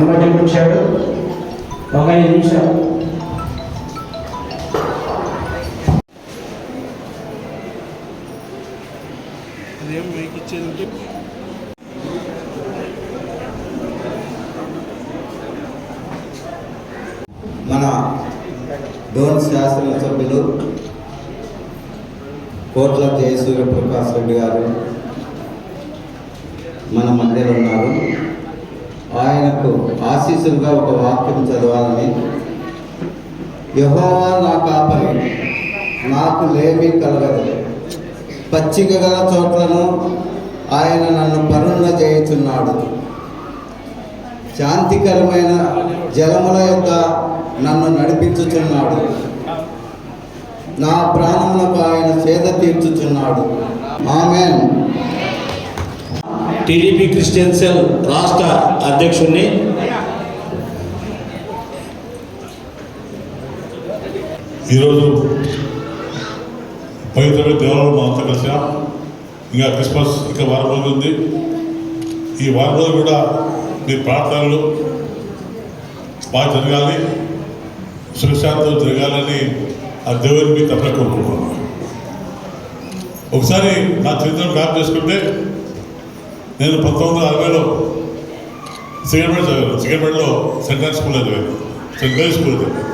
ఎమ్మటి కూర్చాడు. ఒక ఐదు నిమిషాలు అదేం మన డోన్ శాసనసభ్యులు కోట్ల జయసూర్య ప్రకాష్ రెడ్డి గారు మన మధ్యలో ఉన్నారు. ఆయనకు ఆశీస్సులుగా ఒక వాక్యం చదవాలని. యహోవా నా కాపరి నాకు లేమి కలగదు. పచ్చిక గల చోట్లను ఆయన నన్ను పరుణ చేయుచున్నాడు శాంతికరమైన జలముల యొక్క నన్ను నడిపించుచున్నాడు. నా ప్రాణములకు ఆయన సేద తీర్చుచున్నాడు. ఆమెన్. టీడీపీ క్రిస్టియన్ సెల్ రాష్ట్ర అధ్యక్షుడిని ఈరోజు పవిత్ర దేవాలయం అంతా కలిసాం ఇంకా క్రిస్మస్ ఇంకా వారం రోజులు ఉంది. ఈ వారం రోజులు కూడా మీ ప్రార్థనలు బాగా జరగాలి సురక్షాంతం జరగాలని ఆ దేవుని మీ తప్పక కోరుకుంటున్నాను. ఒకసారి నా చరిత్రను జ్ఞాపకం చేసుకుంటే నేను పంతొమ్మిది వందల అరవైలో సిగరెట్ చదివాను. సిగరెట్లో సెంట్రల్ స్కూల్లో చదివాను. సెంట్ మేరీ స్కూల్లో చదివాను.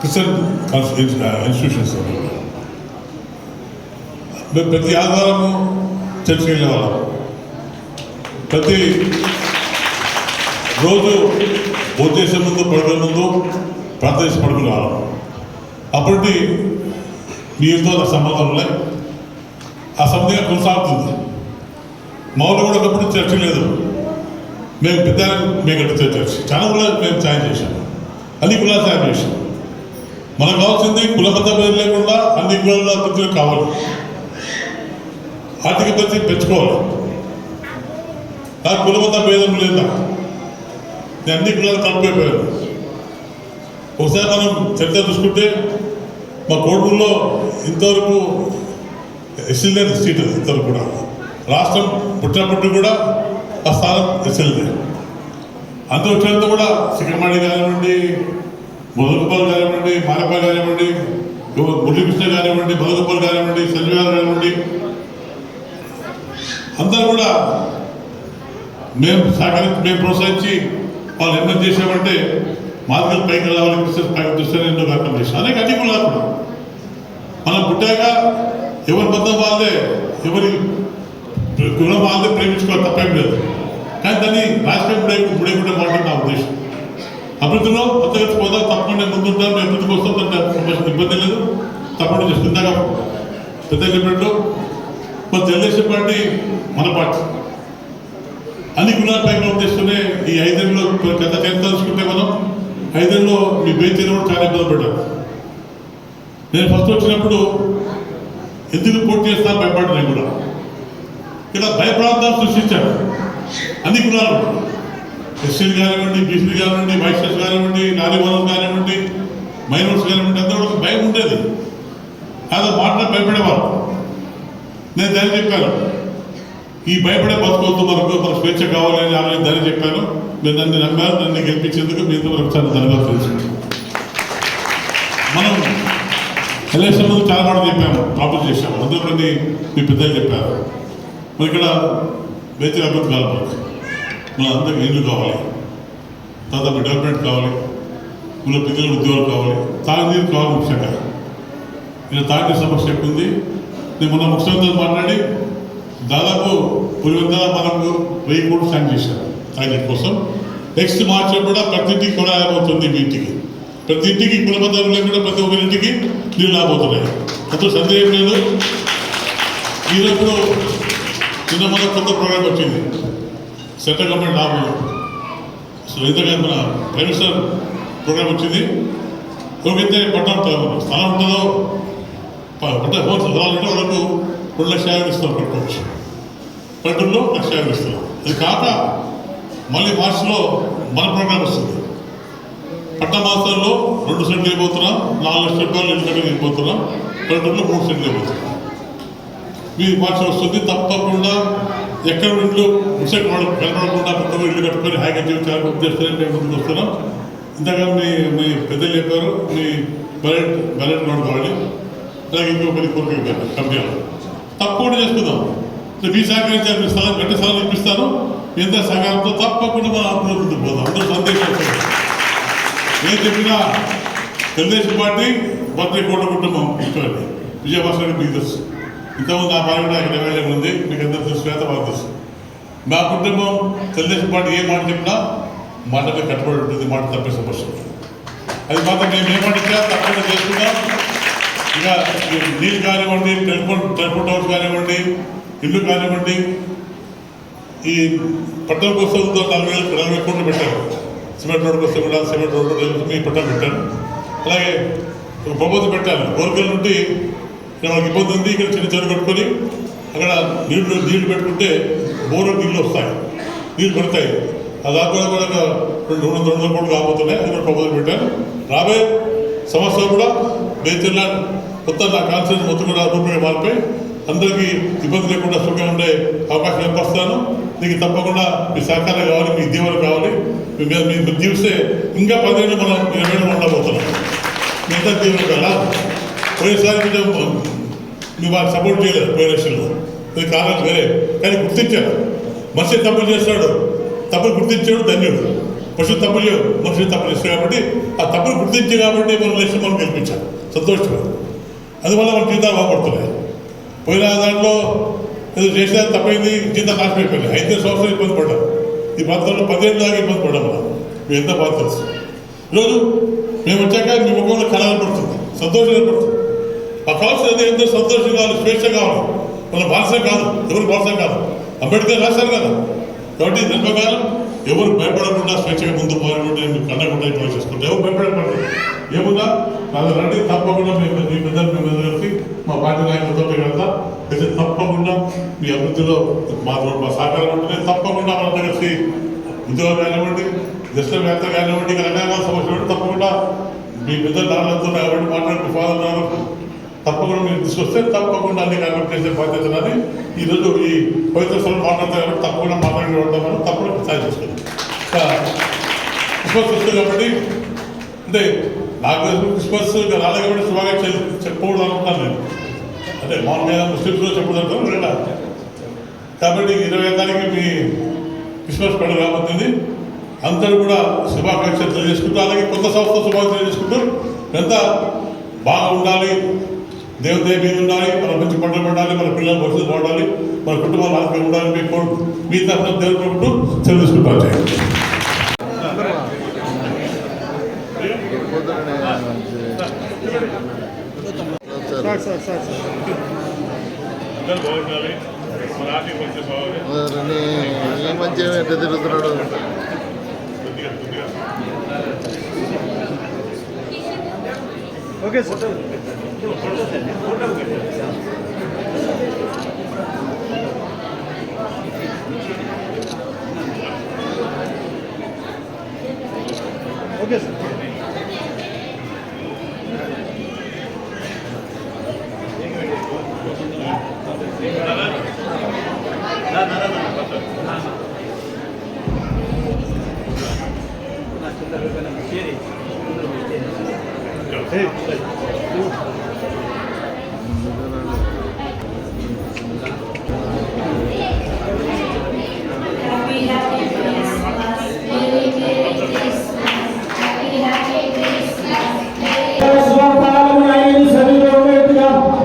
క్రిస్టియన్ ఇన్స్టిట్యూషన్స్ మేము ప్రతి ఆదివారము చర్చికి వెళ్ళేవాళ్ళం. ప్రతి రోజు భోజేసే ముందు పడుకునే ముందు ప్రార్థన చేసి పడుకునే వాళ్ళం అప్పటి మీతో సంబంధం ఉన్నాయి. ఆ సంబంధంగా కొనసాగుతుంది. మామూలు కూడా ఒకప్పుడు చర్చ లేదు. మేము పెద్ద మేము కట్టితే చర్చ్ చాలా కూడా మేము సాయం చేశాం. అన్ని కులాలు సాయం చేశాం. మనకు కావాల్సింది కులమత పేరు లేకుండా అన్ని కులాల అభివృద్ధులు కావాలి. ఆర్థిక పరిస్థితి పెంచుకోవాలి. నాకు కులమత భేదం లేదా? నేను అన్ని కులాలు కలిపిపోయాను ఒకసారి మనం చరిత్ర చూసుకుంటే మా కోడూరులో ఇంతవరకు ఎస్ఎల్ఏ సీట్ ఇంతవరకు కూడా. రాష్ట్రం పుట్టినప్పుడు కూడా ఆ స్థానం ఎస్ఎల్ది అందు వచ్చినంత కూడా సిక్కమాడి కానివ్వండి మొదలుగోపాల్ కానివ్వండి మారప్ప కానివ్వండి మురళీకృష్ణ కానివ్వండి మొదలుగోపాల్ కానివ్వండి సంజయ్ గారు కానివ్వండి అందరూ కూడా మేము సహకరించి మేము ప్రోత్సహించి వాళ్ళు ఎన్నో చేసామంటే మార్గం పైకి రావాలి క్రిస్టియన్స్ పైకి చూస్తే ఎన్నో కార్యక్రమం చేసాం అనేక అన్ని కూడా కూడా మనం పుట్టాక ఎవరి బంధం వాళ్ళే ఎవరి కులం వాళ్ళని ప్రేమించుకోవాలి తప్పేం లేదు. కానీ దాన్ని రాజకీయం ముడే ముడేకుండా మాట నా ఉద్దేశం. అభివృద్ధిలో కొత్తగా పోదా తప్పకుండా ముందుంటారు మేము అభివృద్ధికి వస్తాం కొంచెం ఇబ్బంది లేదు. తప్పకుండా చేస్తుంది పెద్ద చెప్పినట్టు మన తెలుగుదేశం పార్టీ మన పార్టీ. అన్ని కులాల పైన ఉద్దేశంతోనే ఈ ఐదేళ్ళలో గత చరిత్ర తెలుసుకుంటే మనం ఐదేళ్ళలో మీ బేతీలో కూడా చాలా ఇబ్బంది పడ్డారు నేను ఫస్ట్ వచ్చినప్పుడు ఎందుకు పోటీ చేస్తా భయపడ్డాను నేను కూడా. ఇక్కడ భయప్రాంతాలు సృష్టించాడు. అన్ని కులాలు. ఎస్సీలు కానివ్వండి బీసీలు కానివ్వండి వైశ్యస్ కానివ్వండి నారీవాళ్ళు కానివ్వండి మైనర్స్ కానివ్వండి అందరూ భయం ఉండేది. కాదు మాటలు భయపడేవారు. నేను దాన్ని చెప్పాను. ఈ భయపడే బతుకోవద్దు మనకు మన స్వేచ్ఛ కావాలని ఆమె దాన్ని చెప్పాను. మీరు నన్ను నమ్మారు నన్ను గెలిపించేందుకు మీ ఇంతవరకు చాలా ధన్యవాదాలు తెలుసు మనం ఎలక్షన్ ముందు చాలా మాట చెప్పాము ప్రాబ్లం చేశాము. అందుకని మీ పెద్దలు చెప్పారు. మరి ఇక్కడ వ్యక్తి అభివృద్ధి కావాలి మన అందరికి ఇల్లు కావాలి. తర్వాత డెవలప్మెంట్ కావాలి. మన పిల్లలు ఉద్యోగాలు కావాలి. తాగునీరు కావాలి ముఖ్యంగా. ఇలా తాగునీరు సమస్య ఎక్కువ ఉంది నేను మొన్న ముఖ్యమంత్రితో మాట్లాడి దాదాపు పులివెందుల మనకు వెయ్యి కోట్లు శాంక్ చేశారు. తాగునీరు కోసం. నెక్స్ట్ మార్చి కూడా ప్రతి ఇంటికి కూడా రాబోతుంది మీ ఇంటికి. ప్రతి ఇంటికి కులబద్ధం లేకుండా ప్రతి ఒక్కరి ఇంటికి నీళ్ళు రాబోతున్నాయి. అంత సందేహం లేదు. ఈరోజు నిన్న మన కొత్త ప్రోగ్రామ్ వచ్చింది. సెంట్రల్ గవర్నమెంట్ లాభం సో ఇంతగా మన ప్రైమ్ మినిస్టర్ ప్రోగ్రామ్ వచ్చింది. ఎవరికైతే పట్ట స్థలం ఉంటుందో పట్ట అంటే హోల్ స్థలాలంటే వాళ్ళకు రెండు లక్షల యాభై ఇస్తాం పెట్టుకోవచ్చు పల్లెటూరులో లక్ష యాభై ఇస్తున్నాం అది కాక మళ్ళీ మార్చిలో మన ప్రోగ్రామ్ వస్తుంది. పట్ట మాసాల్లో రెండు సెంట్లు అయిపోతున్నాం నాలుగు లక్షల రూపాయలు ఇంటి దగ్గర వెళ్ళిపోతున్నాం పల్లెటూరులో మూడు సెంట్లు అయిపోతున్నాం. మీ భాష వస్తుంది. తప్పకుండా ఎక్కడ ఇంట్లో ముసలి వాళ్ళు కలపడకుండా కొత్తగా ఇల్లు కట్టుకొని హాయిగా జీవితాలు ఉద్దేశాన్ని మేము ముందుకు వస్తున్నాం. ఇంతగా మీ మీ పెద్దలు చెప్పారు. మీ బలెట్ బలెట్ నడుకోవాలి అలాగే ఇంకో పది కోరిక చెప్పారు కంపెనీ తప్పకుండా చేసుకుందాం. మీ సహకరించారు మీ స్థలం గట్టి స్థలం ఇప్పిస్తాను. ఎంత సహకారంతో తప్పకుండా మనం అభివృద్ధి పోదాం. అందరూ సందేశం వస్తుంది. ఏం చెప్పినా తెలుగుదేశం పార్టీ భద్రీ కోట కుటుంబం. ఇటువంటి విజయభాస్కర్ మీకు తెలుసు. ఇంతకుముందు నా భార్య కూడా ఇరవై ఏళ్ళకి ఉంది. మీకు ఎంత తెలుసు శ్వేత బాగా తెలుసు. మా కుటుంబం తెలుగుదేశం పార్టీ ఏ మాట చెప్పినా మాటలు కట్టుబడి ఉంటుంది మాట తప్పే సమస్య అది మాత్రం మేము ఏ మాట ఇచ్చినా తప్పకుండా చేసుకుందాం. ఇక నీళ్ళు కానివ్వండి టెలిఫోన్ టెలిఫోన్ హౌస్ కానివ్వండి ఇల్లు కానివ్వండి ఈ పట్టణ కోసం నలభై వేలు నలభై కోట్లు పెట్టారు. సిమెంట్ రోడ్ కోసం కూడా సిమెంట్ రోడ్డు మీ పట్టణం పెట్టారు. అలాగే ఒక బొమ్మతో పెట్టారు. కోరికల నుండి ఇక్కడ ఒక ఇబ్బంది ఉంది ఇక్కడ చిన్న చెరువు పెట్టుకొని అక్కడ నీళ్ళు నీళ్ళు పెట్టుకుంటే బోరు నీళ్ళు వస్తాయి. నీళ్ళు పెడతాయి. ఆ దాకా కూడా రెండు రెండు వందల రెండు వందల కోట్లు కాబోతున్నాయి అది కూడా ప్రపోజల్ పెట్టాను రాబోయే సంవత్సరం కూడా బేతిల్లా మొత్తం నా కాన్సెన్స్ మొత్తం కూడా రూపాయి మారిపోయి అందరికీ ఇబ్బంది లేకుండా సుఖంగా ఉండే అవకాశం ఏర్పరుస్తాను. దీనికి తప్పకుండా మీ సహకారం కావాలి మీ దీవెన కావాలి. మీ మీద మీరు జీవిస్తే ఇంకా పదిహేను మనం ఇరవై ఉండబోతున్నాం. మిగతా దీవెన కదా పోయినసారి కొంచెం నువ్వు వారికి సపోర్ట్ చేయలేదు పోయిన ఎలక్షన్లో. అది కారణం వేరే. కానీ గుర్తించారు. మనిషి తప్పులు చేస్తాడు. తప్పులు గుర్తించాడు ధన్యుడు. పశువు తప్పులు లేవు మనుషులు తప్పులు చేస్తాడు కాబట్టి ఆ తప్పులు గుర్తించి కాబట్టి మన ఎలక్షన్ మనం గెలిపించారు సంతోషంగా అందువల్ల మన జీతాలు బాగుపడుతున్నాయి. పోయిన దాంట్లో ఏదో చేసినా తప్పైంది జీతం నాశనం అయిపోయింది ఐదు సంవత్సరాలు ఇబ్బంది పడ్డాం. ఈ ప్రాంతంలో పదిహేను దాకా ఇబ్బంది పడ్డాం మనం. మేము ఎంత బాధ తెలుసు? ఈరోజు మేము వచ్చాక మీ ముఖంలో కళ పడుతుంది సంతోషం ఏర్పడుతుంది ఆ కావాల్సిన ఎంతో సంతోషం కాదు స్వేచ్ఛ కావాలి మన బానిస కాదు ఎవరు బానిస కాదు. అంబేద్కర్ రాశారు కదా. కాబట్టి దాని ప్రకారం ఎవరు భయపడకుండా స్వేచ్ఛగా ముందు పోయినట్టు మీకు కన్నకుండా ఇప్పుడు చేసుకుంటే. ఎవరు భయపడకండి? ఏముందా? నాకు రండి తప్పకుండా మీ మీ పెద్దలు మేము మీద మా పార్టీ నాయకులతో వెళ్తా. అయితే తప్పకుండా మీ అభివృద్ధిలో మా మా సహకారం ఉంటుంది. తప్పకుండా మన కలిసి ఉద్యోగం కానివ్వండి దశవేత్త కానివ్వండి ఇక రకరకాల సమస్యలు తప్పకుండా మీ పెద్దలు నాన్నలతో కాబట్టి మాట్లాడి ఫాదర్ తప్పకుండా మీరు తీసుకొస్తే తప్పకుండా అన్ని కన్వర్ట్ చేసే బాధ్యత అని ఈరోజు ఈ పవిత్ర స్థలం మాట్లాడతారు కాబట్టి తప్పకుండా మాట్లాడి ఉంటామని తప్పకుండా సాయం చేసుకుంటాం క్రిస్మస్ వస్తుంది కాబట్టి అంటే నాకు క్రిస్మస్ రాలే కాబట్టి శుభాకాంక్షలు చెప్పకూడదు అనుకుంటాను నేను. అంటే మామూలుగా ముస్లింస్లో చెప్పకూడదు లేదా కాబట్టి ఇరవై తారీఖు మీ క్రిస్మస్ పండుగ రాబోతుంది అందరూ కూడా శుభాకాంక్షలు తెలియజేసుకుంటూ అలాగే కొత్త సంస్థ శుభాకాంక్షలు తెలియజేసుకుంటూ ఎంత బాగా ఉండాలి దేవుని దయ మీద ఉండాలి మన మంచి పంటలు పడాలి మన పిల్లల భవిష్యత్తు బాగుండాలి మన కుటుంబాలు ఆరోగ్యంగా ఉండాలి మీ కోరు మీ తరఫున ఏ మంచిగా ఎట్ట తిరుగుతున్నాడు? Okay sir. ఓకే సార్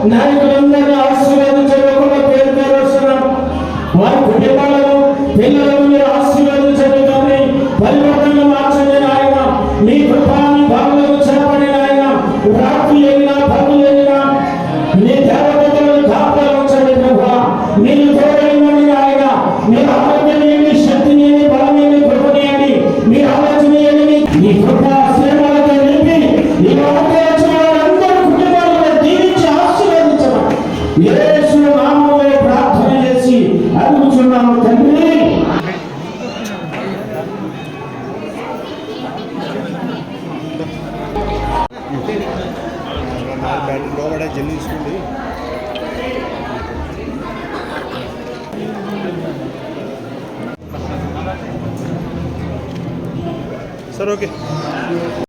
నాయకులందరినీ ఆశీర్వదించకుండా పేరు పేరు వస్తున్నాం. వారి కుటుంబాలను పిల్లలను సార్ ఓకే